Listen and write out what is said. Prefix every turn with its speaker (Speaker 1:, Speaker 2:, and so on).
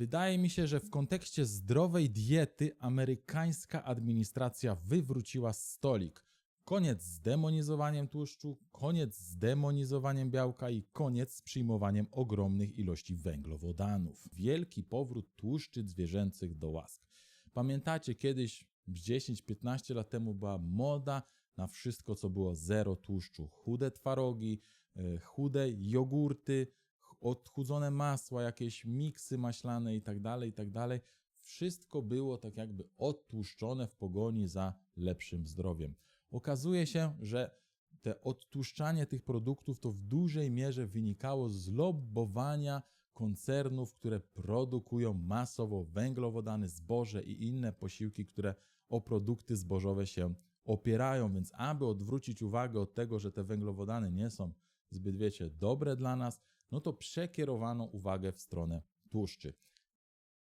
Speaker 1: Wydaje mi się, że w kontekście zdrowej diety amerykańska administracja wywróciła stolik. Koniec z demonizowaniem tłuszczu, koniec z demonizowaniem białka i koniec z przyjmowaniem ogromnych ilości węglowodanów. Wielki powrót tłuszczy zwierzęcych do łask. Pamiętacie kiedyś, 10-15 lat temu była moda na wszystko, co było zero tłuszczu. Chude twarogi, e, chude jogurty, odchudzone masła, jakieś miksy maślane i tak dalej, i tak dalej. Wszystko było tak jakby odtłuszczone w pogoni za lepszym zdrowiem. Okazuje się, że te odtłuszczanie tych produktów to w dużej mierze wynikało z lobbowania koncernów, które produkują masowo węglowodany, zboże i inne posiłki, które o produkty zbożowe się opierają. Więc aby odwrócić uwagę od tego, że te węglowodany nie są zbyt, wiecie, dobre dla nas, no to przekierowano uwagę w stronę tłuszczy.